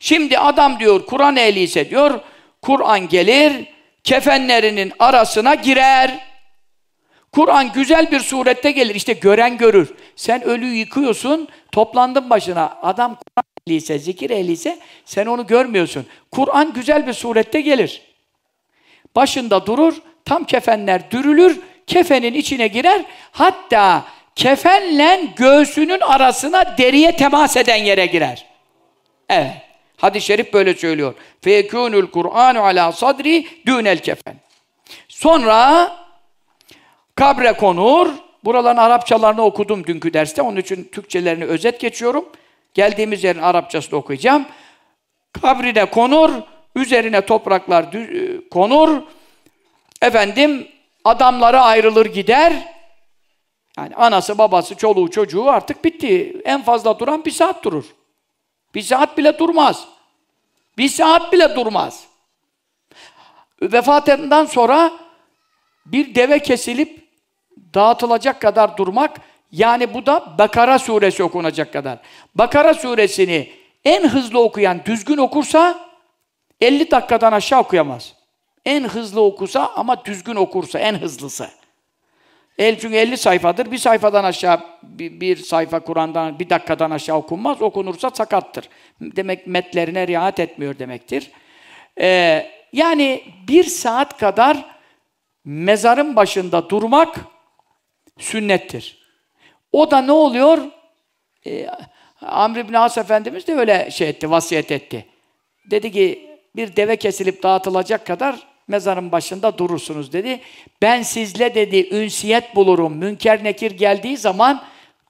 Şimdi adam diyor Kur'an ehliyse diyor Kur'an gelir kefenlerinin arasına girer. Kur'an güzel bir surette gelir. İşte gören görür. Sen ölüyü yıkıyorsun, toplandın başına. Adam Kur'an ehliyse, zikir ehliyse sen onu görmüyorsun. Kur'an güzel bir surette gelir. Başında durur, tam kefenler dürülür, kefenin içine girer. Hatta kefenle göğsünün arasına deriye temas eden yere girer. Evet. Hadis-i şerif böyle söylüyor. Feyekûnül Kur'anu ala sadri dünel kefen. Sonra kabre konur. Buraların Arapçalarını okudum dünkü derste. Onun için Türkçelerini özet geçiyorum. Geldiğimiz yerin Arapçasını okuyacağım. Kabrine konur. Üzerine topraklar e, konur. Efendim adamlara ayrılır gider. Yani anası, babası, çoluğu, çocuğu artık bitti. En fazla duran bir saat durur. Bir saat bile durmaz. Bir saat bile durmaz. Vefatından sonra bir deve kesilip dağıtılacak kadar durmak, yani bu da Bakara suresi okunacak kadar. Bakara suresini en hızlı okuyan, düzgün okursa 50 dakikadan aşağı okuyamaz. En hızlı okusa ama düzgün okursa, en hızlısı. El çünkü 50 sayfadır. Bir sayfadan aşağı bir, bir sayfa Kur'an'dan bir dakikadan aşağı okunmaz. Okunursa sakattır. Demek metlerine riayet etmiyor demektir. Ee, yani bir saat kadar mezarın başında durmak sünnettir. O da ne oluyor? Ee, Amr ibn As Efendimiz de öyle şey etti, vasiyet etti. Dedi ki bir deve kesilip dağıtılacak kadar mezarın başında durursunuz dedi. Ben sizle dedi ünsiyet bulurum. Münker nekir geldiği zaman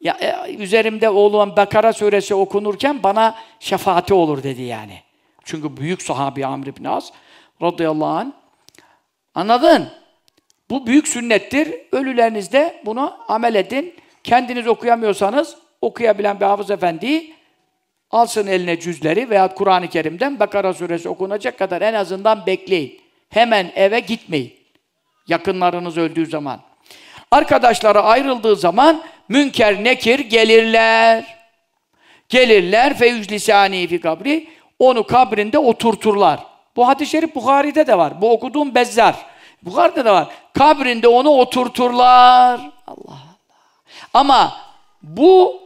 ya, e, üzerimde olan Bakara suresi okunurken bana şefaati olur dedi yani. Çünkü büyük sahabi Amr ibn As radıyallahu anh. Anladın? Bu büyük sünnettir. Ölülerinizde bunu amel edin. Kendiniz okuyamıyorsanız okuyabilen bir hafız efendi alsın eline cüzleri veya Kur'an-ı Kerim'den Bakara suresi okunacak kadar en azından bekleyin. Hemen eve gitmeyin. Yakınlarınız öldüğü zaman. Arkadaşları ayrıldığı zaman münker nekir gelirler. Gelirler fe lisani fi kabri. Onu kabrinde oturturlar. Bu hadis-i şerif Bukhari'de de var. Bu okuduğum Bezzar. Bukhari'de de var. Kabrinde onu oturturlar. Allah Allah. Ama bu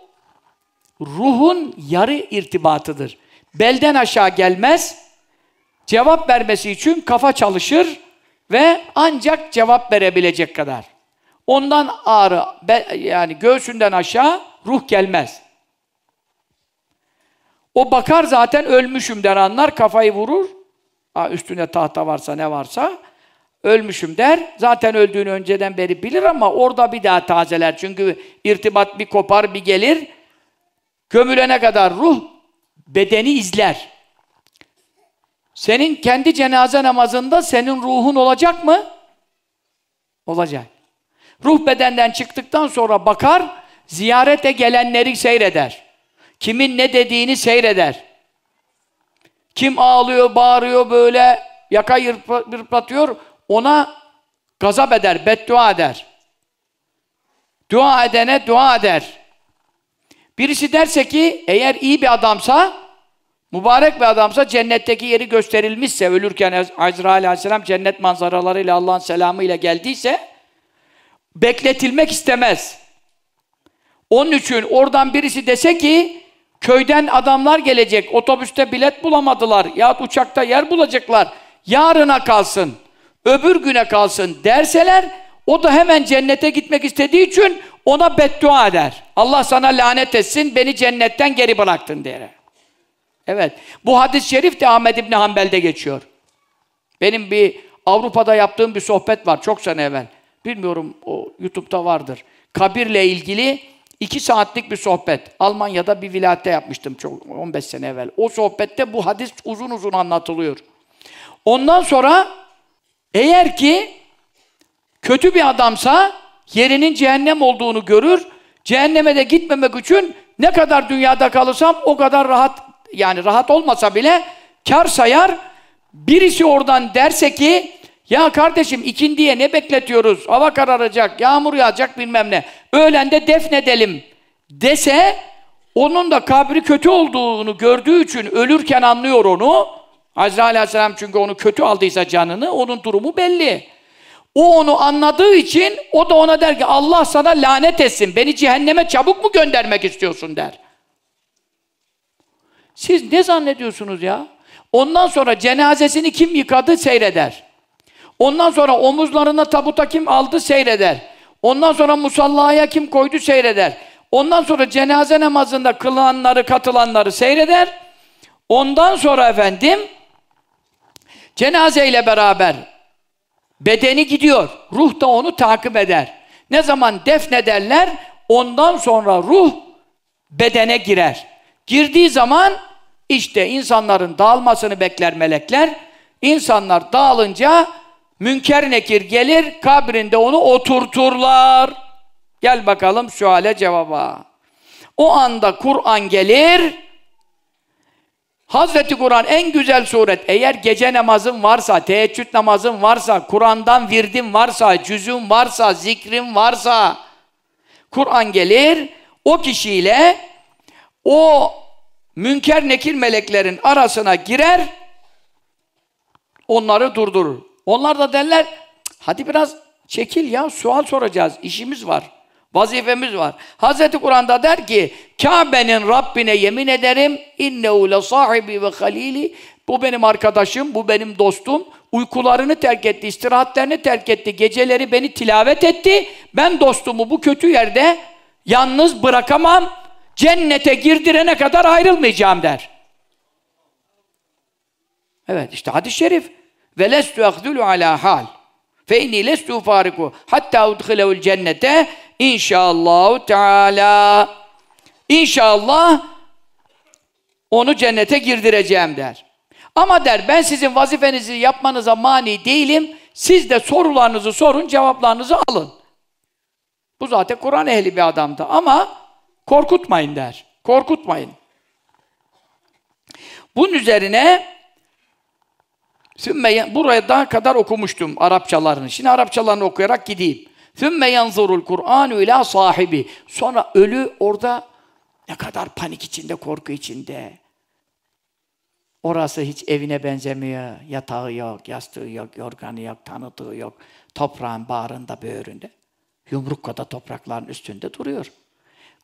ruhun yarı irtibatıdır. Belden aşağı gelmez. Cevap vermesi için kafa çalışır ve ancak cevap verebilecek kadar. Ondan ağrı, yani göğsünden aşağı ruh gelmez. O bakar zaten ölmüşüm der anlar, kafayı vurur. Ha, üstüne tahta varsa ne varsa ölmüşüm der. Zaten öldüğünü önceden beri bilir ama orada bir daha tazeler. Çünkü irtibat bir kopar bir gelir. Gömülene kadar ruh bedeni izler. Senin kendi cenaze namazında senin ruhun olacak mı? Olacak. Ruh bedenden çıktıktan sonra bakar, ziyarete gelenleri seyreder. Kimin ne dediğini seyreder. Kim ağlıyor, bağırıyor böyle, yaka yırplatıyor, ona gazap eder, beddua eder. Dua edene dua eder. Birisi derse ki, eğer iyi bir adamsa, mübarek bir adamsa, cennetteki yeri gösterilmişse, ölürken Azrail aleyhisselam cennet manzaralarıyla, Allah'ın selamıyla geldiyse, bekletilmek istemez. Onun için oradan birisi dese ki, köyden adamlar gelecek, otobüste bilet bulamadılar, ya uçakta yer bulacaklar, yarına kalsın, öbür güne kalsın derseler, o da hemen cennete gitmek istediği için ona beddua eder. Allah sana lanet etsin, beni cennetten geri bıraktın der. Evet. Bu hadis-i şerif de Ahmed İbni Hanbel'de geçiyor. Benim bir Avrupa'da yaptığım bir sohbet var çok sene evvel. Bilmiyorum o YouTube'da vardır. Kabirle ilgili iki saatlik bir sohbet. Almanya'da bir vilayette yapmıştım çok 15 sene evvel. O sohbette bu hadis uzun uzun anlatılıyor. Ondan sonra eğer ki kötü bir adamsa yerinin cehennem olduğunu görür. Cehenneme de gitmemek için ne kadar dünyada kalırsam o kadar rahat yani rahat olmasa bile kar sayar. Birisi oradan derse ki ya kardeşim ikindiye ne bekletiyoruz? Hava kararacak, yağmur yağacak bilmem ne. Öğlende defnedelim dese Onun da kabri kötü olduğunu gördüğü için ölürken anlıyor onu. Azrail Aleyhisselam çünkü onu kötü aldıysa canını, onun durumu belli. O onu anladığı için o da ona der ki Allah sana lanet etsin. Beni cehenneme çabuk mu göndermek istiyorsun der. Siz ne zannediyorsunuz ya? Ondan sonra cenazesini kim yıkadı seyreder. Ondan sonra omuzlarına tabuta kim aldı seyreder. Ondan sonra musallaya kim koydu seyreder. Ondan sonra cenaze namazında kılanları, katılanları seyreder. Ondan sonra efendim cenazeyle beraber bedeni gidiyor. Ruh da onu takip eder. Ne zaman defnederler ondan sonra ruh bedene girer. Girdiği zaman işte insanların dağılmasını bekler melekler. İnsanlar dağılınca Münker nekir gelir, kabrinde onu oturturlar. Gel bakalım şu hale cevaba. O anda Kur'an gelir, Hazreti Kur'an en güzel suret. Eğer gece namazın varsa, teheccüd namazın varsa, Kur'an'dan virdin varsa, cüzün varsa, zikrin varsa, Kur'an gelir, o kişiyle o münker nekir meleklerin arasına girer, onları durdurur. Onlar da derler, hadi biraz çekil ya, sual soracağız, işimiz var, vazifemiz var. Hazreti Kur'an'da der ki, Kabe'nin Rabbine yemin ederim, innehu le sahibi ve halili, bu benim arkadaşım, bu benim dostum, uykularını terk etti, istirahatlerini terk etti, geceleri beni tilavet etti, ben dostumu bu kötü yerde yalnız bırakamam, cennete girdirene kadar ayrılmayacağım der. Evet işte hadis-i şerif. Ve lestu ahdulu ala hal. Fe inni lestu fariku hatta udkhilehu'l cennete inşallah teala. İnşallah onu cennete girdireceğim der. Ama der ben sizin vazifenizi yapmanıza mani değilim. Siz de sorularınızı sorun, cevaplarınızı alın. Bu zaten Kur'an ehli bir adamdı ama korkutmayın der. Korkutmayın. Bunun üzerine Sümme buraya daha kadar okumuştum Arapçalarını. Şimdi Arapçalarını okuyarak gideyim. Sümme yanzurul Kur'anu ila sahibi. Sonra ölü orada ne kadar panik içinde, korku içinde. Orası hiç evine benzemiyor. Yatağı yok, yastığı yok, yorganı yok, tanıdığı yok. Toprağın bağrında, böğründe. Yumruk kadar toprakların üstünde duruyor.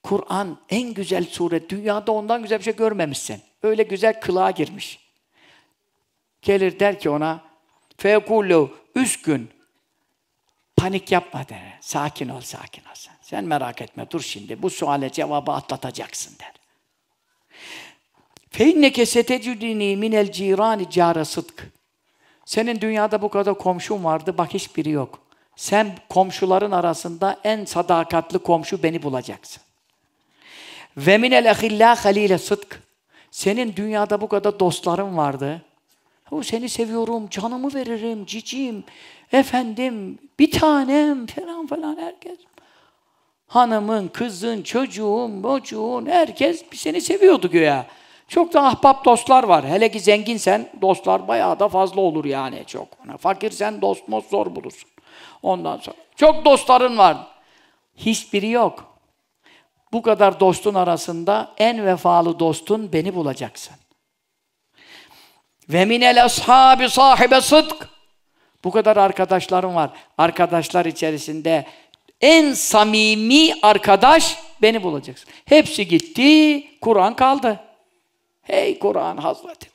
Kur'an en güzel sure. Dünyada ondan güzel bir şey görmemişsin. Öyle güzel kılığa girmiş. Gelir der ki ona fekullu üç gün panik yapma der. Sakin ol, sakin ol sen. Sen merak etme, dur şimdi. Bu suale cevabı atlatacaksın der. Feinneke setecudini minel cirani cara sıdk. Senin dünyada bu kadar komşun vardı, bak hiçbiri yok. Sen komşuların arasında en sadakatli komşu beni bulacaksın. Ve minel ehillâ halîle sıdk. Senin dünyada bu kadar dostların vardı. O seni seviyorum, canımı veririm, cicim, efendim, bir tanem falan falan herkes. Hanımın, kızın, çocuğun, bocuğun, herkes seni seviyordu güya. Çok da ahbap dostlar var. Hele ki zenginsen dostlar bayağı da fazla olur yani çok. Fakirsen dost most zor bulursun. Ondan sonra. Çok dostların var. Hiçbiri yok. Bu kadar dostun arasında en vefalı dostun beni bulacaksın. Ve minel ashabi sahibe sıdk. Bu kadar arkadaşlarım var. Arkadaşlar içerisinde en samimi arkadaş beni bulacaksın. Hepsi gitti, Kur'an kaldı. Hey Kur'an Hazreti.